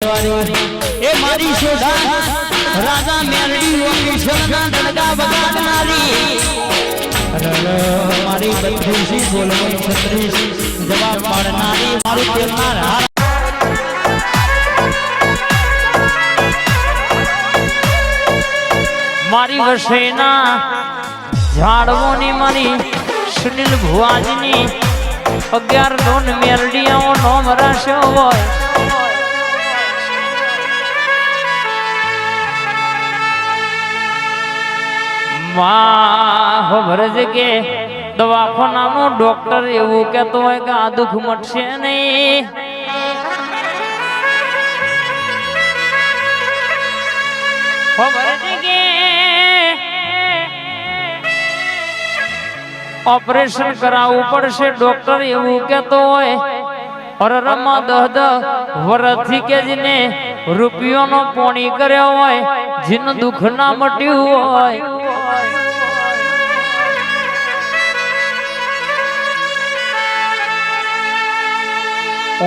એ મારી શોધા રાજા મેરડી ઓકેશ્વરના દડગા બગાડનારી મારી બંધુસી બોલવાની છત્રીસ જવાબ પાડનારી મારું તેલનાર હાર મારી વસેના ઝાડવોની મારી સુનિલ ભુવાજીની અગિયાર ધોન મેલડીઓ નોમ રાખ્યો હોય. માં ભરજ કે દવાખાનાનો ડોક્ટર એવું કહેતો હોય કે આ દુઃખ મટશે નહીં. ઓપરેશન કરાવવું પડશે, ડોક્ટર એવું કહેતો હોય. અરરમાં દહ દહ વરથી કે જેને રૂપિયોનો પોણી કર્યો હોય, જેનું દુઃખ ના મટ્યું હોય.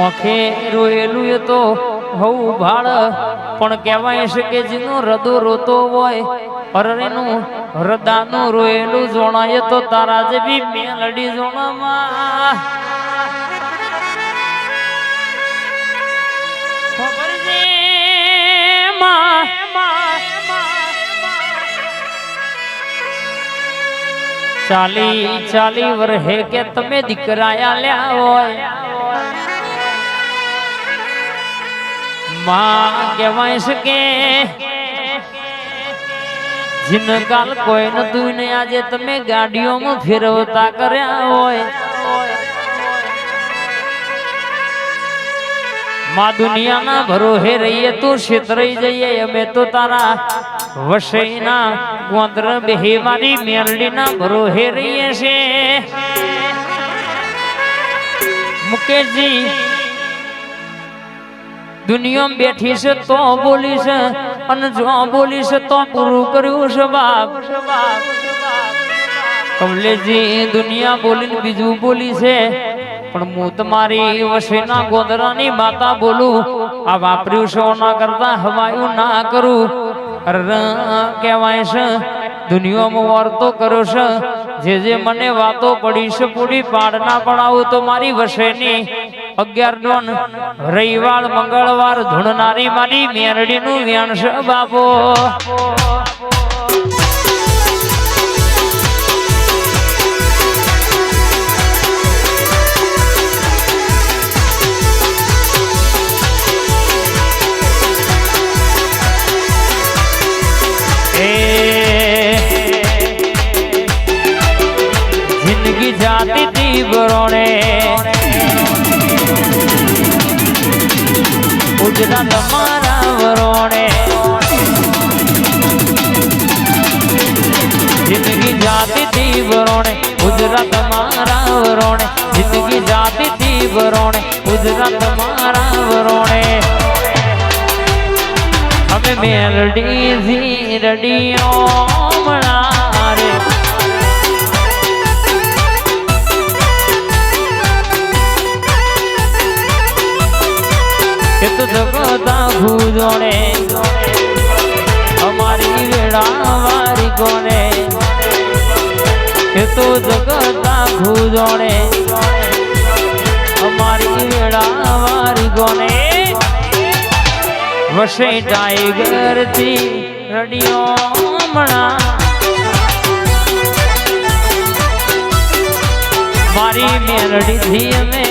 ઓખે રોયેલું એ તો હવું ભાળ, પણ કહેવાય છે કે જેનું હૃદય રોતો હોય અરણીનું હૃદાનું રોયેલું જોણાય તો તારા જેવી મેલડી જોણામાં. ચાલી ચાલી વર્ષે કે તમે દીકરાયા લ્યા હોયમાં કહેવાય છે કે જીનકાલ કોઈ નતું ને આજે તમે ગાડીઓમાં ફેરવતા કર્યા હોય માં દુનિયાના ભરોહે રહીએ તું છેતરાઈ જઈએ. અમે તો તારા વસઈના ગોંદર બેહે મારી મેરડીના ભરોહે રહીએ છે મુકેશજી, દુનિયામાં બેઠી છે તો બોલી છે અને જો બોલી છે તો પૂરું કર્યું છે બાપ. કમલેશજી, દુનિયા બોલીને બીજું બોલી છે પણ હું તમારી વસેના ગોદરાની માતા બોલું. આ વાપર્યું છે ના કરતા હવાયું ના કરું. કહેવાય છે, દુનિયામાં વાર્તો કર્યો છે. જે જે મને વાતો પડી છે, પૂરી પાડ ના પડાવું તો મારી વસેની અગિયાર ડોન રવિવાર મંગળવાર, ધૂણનારી મારી મેરડીનું વ્યાણ છે, બાપો. ગુજરાત મારા વરોણે. જિંદગી જાતી થી વરોણે, ગુજરાત મારા વરોણે. જિંદગી જાતી થી વરોણે, ગુજરાત મારા વરોણે. અમે મેલડી થી રડીઓ જગતા ભૂજોણે અમારી વેળા વારી કોને એ જગત આખું જોડે. અમારી વેળા વારી કોને વસે ટાઈગરથી રડિયો હમણાં. મારી મેરડી થી અમે